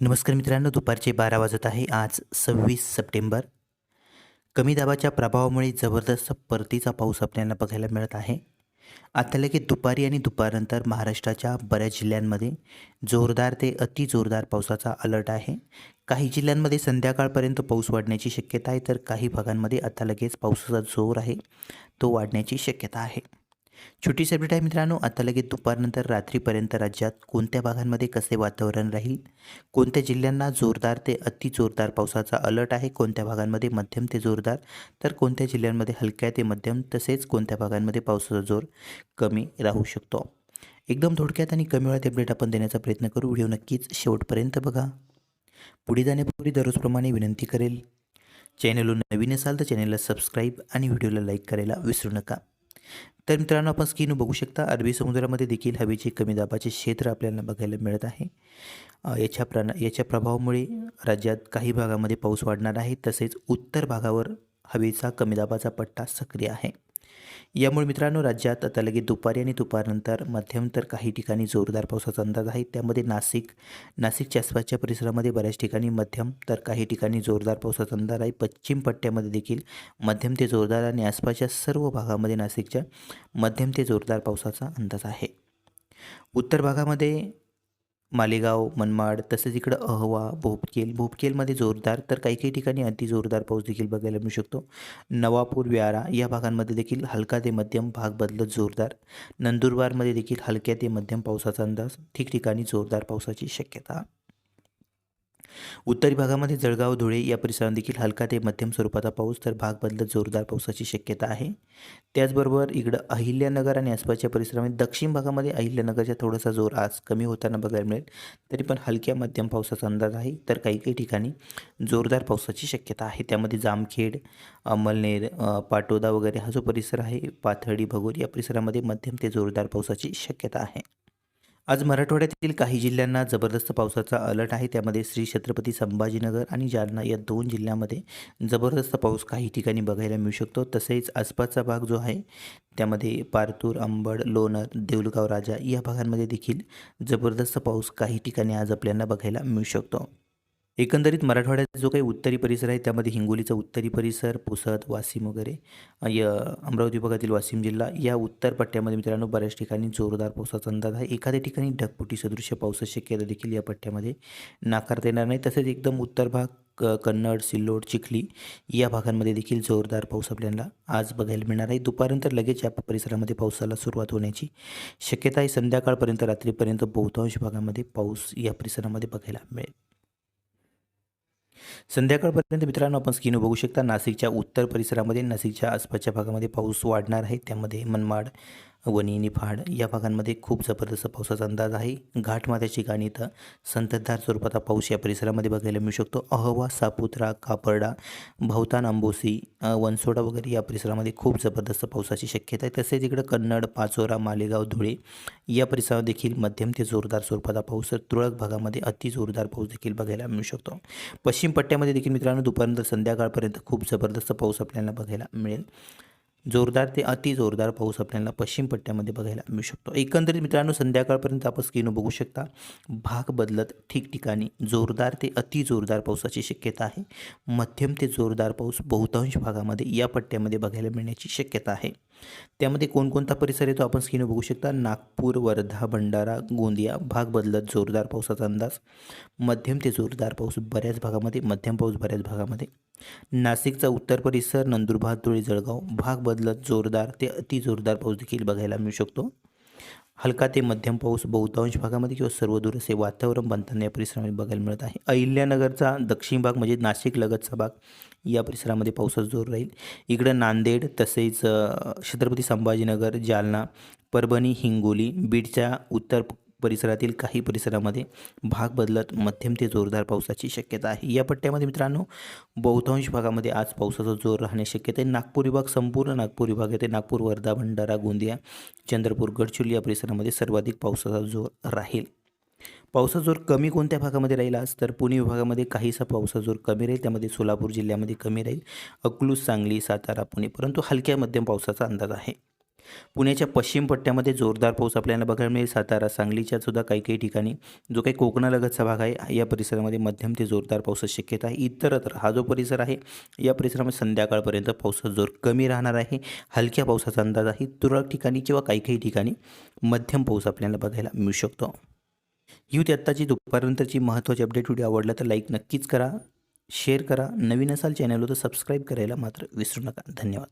नमस्कार मित्रांनो दुपारचे बारा वाजत आहे. आज सव्वीस सप्टेंबर. कमी दाबाच्या प्रभावामुळे जबरदस्त परतीचा पाऊस आपल्याला बघायला मिळत आहे. आता लगेच दुपारी आणि दुपारनंतर महाराष्ट्राच्या बऱ्याच जिल्ह्यांमध्ये जोरदार ते अति जोरदार पावसाचा अलर्ट आहे. काही जिल्ह्यांमध्ये संध्याकाळपर्यंत पाऊस वाढण्याची शक्यता आहे तर काही भागांमध्ये आता लगेच पावसाचा जोर आहे तो वाढण्याची शक्यता आहे. छोटीशी अपडेट आहे मित्रांनो. आता लगेच दुपारनंतर रात्रीपर्यंत राज्यात कोणत्या भागांमध्ये कसे वातावरण राहील? कोणत्या जिल्ह्यांना जोरदार ते अति जोरदार पावसाचा अलर्ट आहे? कोणत्या भागांमध्ये मध्यम ते जोरदार? तर कोणत्या जिल्ह्यांमध्ये हलक्या ते मध्यम तसेच कोणत्या भागांमध्ये पावसाचा जोर कमी राहू शकतो? एकदम थोडक्यात आणि कमी वेळात अपडेट आपण देण्याचा प्रयत्न करू. व्हिडिओ नक्कीच शेवटपर्यंत बघा. पुढे जाण्यापूर्वी दररोजप्रमाणे विनंती करेल. चॅनलवर नवीन असाल तर चॅनलला सबस्क्राईब आणि व्हिडिओला लाईक करायला विसरू नका. तर मित्रांनो आपण स्क्रीन बघू शकता अरबी समुद्रामध्ये देखील हवेचे कमी दाबाचे क्षेत्र आपल्याला बघायला मिळत आहे. याच्या प्रण याच्या प्रभावामुळे राज्यात काही भागामध्ये पाऊस वाढणार आहे तसेच उत्तर भागावर हवेचा कमी दाबाचा पट्टा सक्रिय आहे. यामुळे मित्रांनो राज्यात आता लगेच दुपारी आणि दुपारनंतर मध्यम तर काही ठिकाणी जोरदार पावसाचा अंदाज आहे. त्यामध्ये नाशिक नाशिकच्या आसपासच्या परिसरामध्ये बऱ्याच ठिकाणी मध्यम तर काही ठिकाणी जोरदार पावसाचा अंदाज आहे. पश्चिम पट्ट्यामध्ये देखील मध्यम ते जोरदार आणि आसपासच्या सर्व भागामध्ये नाशिकच्या मध्यम ते जोरदार पावसाचा अंदाज आहे. उत्तर भागामध्ये मालेगाव मनमाड तसेच इकडं अहवा भोपकेल. भोपकेलमध्ये जोरदार तर काही काही ठिकाणी अति जोरदार पाऊस देखील बघायला मिळू शकतो. नवापूर व्यारा या भागांमध्ये देखील हलका ते मध्यम भाग बदलत जोरदार. नंदुरबारमध्ये देखील हलक्या ते मध्यम पावसाचा अंदाज. ठिकठिकाणी जोरदार पावसाची शक्यता. उत्तरी भागामध्ये जळगाव धुळे या परिसरात देखील हलका ते मध्यम स्वरूपाचा पाऊस तर भाग बदलत जोरदार पावसाची शक्यता आहे. त्याचबरोबर इकडं अहिल्यानगर आणि आसपासच्या परिसरामध्ये दक्षिण भागामध्ये अहिल्यानगरचा थोडासा जोर आज कमी होताना बघायला मिळेल. तरी पण हलक्या मध्यम पावसाचा अंदाज आहे. तर काही काही ठिकाणी जोरदार पावसाची शक्यता आहे. त्यामध्ये जामखेड अमलनेर पाटोदा वगैरे हा जो परिसर आहे पाथर्डी भगोर या परिसरामध्ये मध्यम ते जोरदार पावसाची शक्यता आहे. आज मराठवाड्यातील काही जिल्ह्यांना जबरदस्त पावसाचा अलर्ट आहे. त्यामध्ये श्री छत्रपती संभाजीनगर आणि जालना या दोन जिल्ह्यामध्ये जबरदस्त पाऊस काही ठिकाणी बघायला मिळू शकतो. तसेच आसपासचा भाग जो आहे त्यामध्ये पारतूर अंबड लोणर देऊळगाव राजा या भागांमध्ये देखील जबरदस्त पाऊस काही ठिकाणी आज आपल्याला बघायला मिळू शकतो. एकंदरीत मराठवाड्यात जो काही उत्तरी परिसर आहे त्यामध्ये हिंगोलीचा उत्तरी परिसर पुसद वाशिम वगैरे य अमरावती भागातील वाशिम जिल्हा या उत्तर पट्ट्यामध्ये मित्रांनो बऱ्याच ठिकाणी जोरदार पावसाचा अंदाज आहे. एखाद्या ठिकाणी ढगपुटी सदृश्य पावसाची शक्यता देखील या पट्ट्यामध्ये नाकारता येणार नाही. तसेच एकदम उत्तर भाग क कन्नड सिल्लोड चिखली या भागांमध्ये देखील जोरदार पाऊस आपल्याला आज बघायला मिळणार आहे. दुपारनंतर लगेच या परिसरामध्ये पावसाला सुरुवात होण्याची शक्यता आहे. संध्याकाळपर्यंत रात्रीपर्यंत बहुतांश भागामध्ये पाऊस या परिसरामध्ये बघायला मिळेल. संध्याकाळपर्यंत मित्रांनो आपण स्किन बघू शकता नाशिकच्या उत्तर परिसरामध्ये नाशिकच्या आसपासच्या भागामध्ये पाऊस वाढणार आहे. त्यामध्ये मनमाड वणी निफाड या भागांमध्ये खूप जबरदस्त पावसाचा अंदाज आहे. घाटमाथ्याची ठिकाणी तर संततधार स्वरूपाचा पाऊस या परिसरामध्ये बघायला मिळू शकतो. अहवा सापुत्रा कापरडा भवतान अंबोसी वनसोडा वगैरे या परिसरामध्ये खूप जबरदस्त पावसाची शक्यता आहे. तसेच इकडं कन्नड पाचोरा मालेगाव धुळे या परिसरात देखील मध्यम ते जोरदार स्वरूपाचा पाऊस तर तुरळक भागामध्ये अति जोरदार पाऊस देखील बघायला मिळू शकतो. पश्चिम पट्ट्यामध्ये देखील मित्रांनो दुपारनंतर संध्याकाळपर्यंत खूप जबरदस्त पाऊस आपल्याला बघायला मिळेल. जोरदार ते अति जोरदार पाऊस आपल्याला पश्चिम पट्ट्यामध्ये बघायला मिळू शकतो. एकंदरीत मित्रांनो संध्याकाळपर्यंत आपण स्क्रीन बघू शकता भाग बदलत ठिकठिकाणी जोरदार ते अति जोरदार पावसाची शक्यता आहे. मध्यम ते जोरदार पाऊस बहुतांश भागामध्ये या पट्ट्यामध्ये बघायला मिळण्याची शक्यता आहे. त्यामध्ये कोणकोणता परिसर येतो आपण स्क्रीन बघू शकता. नागपूर वर्धा भंडारा गोंदिया भाग बदलत जोरदार पावसाचा अंदाज. मध्यम ते जोरदार पाऊस बऱ्याच भागामध्ये मध्यम पाऊस बऱ्याच भागामध्ये नाशिकचा उत्तर परिसर नंदुरबार धुळे जळगाव भाग बदलत जोरदार ते अति जोरदार पाऊस देखील बघायला मिळू शकतो. हलका ते मध्यम पाऊस बहुतांश भागामध्ये किंवा सर्वदूर असे वातावरण बनताना या परिसरामध्ये बघायला मिळत आहे. अहिल्यानगरचा दक्षिण भाग म्हणजे नाशिक लगतचा भाग या परिसरामध्ये पावसाचा जोर राहील. इकडं नांदेड तसेच छत्रपती संभाजीनगर जालना परभणी हिंगोली बीडच्या उत्तर परिसरातील काही परिसरामध्ये भाग बदलत मध्यम ते जोरदार पावसाची शक्यता आहे. या पट्ट्यामध्ये मित्रांनो बहुतांश भागामध्ये आज पावसाचा जोर राहण्याची शक्यता आहे. नागपूर विभाग संपूर्ण नागपूर विभाग येथे नागपूर वर्धा भंडारा गोंदिया चंद्रपूर गडचिरोली या परिसरामध्ये सर्वाधिक पावसाचा जोर राहील. पावसाचा जोर कमी कोणत्या भागामध्ये राहील आज? तर पुणे विभागामध्ये काहीसा पावसाचा जोर कमी राहील. त्यामध्ये सोलापूर जिल्ह्यामध्ये कमी राहील. अकलूज सांगली सातारा पुणे परंतु हलक्या मध्यम पावसाचा अंदाज आहे. पुण्याच्या पश्चिम पट्ट्यामध्ये जोरदार पाऊस आपल्याला बघायला मिळेल. सातारा सांगलीच्या सुद्धा काही काही ठिकाणी जो काही कोकणालगतचा भाग आहे या परिसरामध्ये मध्यम ते जोरदार पावसाची शक्यता आहे. इतरत्र हा जो परिसर आहे या परिसरामध्ये संध्याकाळपर्यंत पावसाचा जोर कमी राहणार आहे. हलक्या पावसाचा अंदाज आहे. तुरळक ठिकाणी किंवा काही काही ठिकाणी मध्यम पाऊस आपल्याला बघायला मिळू शकतो. ही होती आत्ताची दुपारनंतरची महत्त्वाची अपडेट व्हिडिओ आवडला तर लाईक नक्कीच करा शेअर करा. नवीन असाल चॅनलवर तर सबस्क्राईब करायला मात्र विसरू नका. धन्यवाद.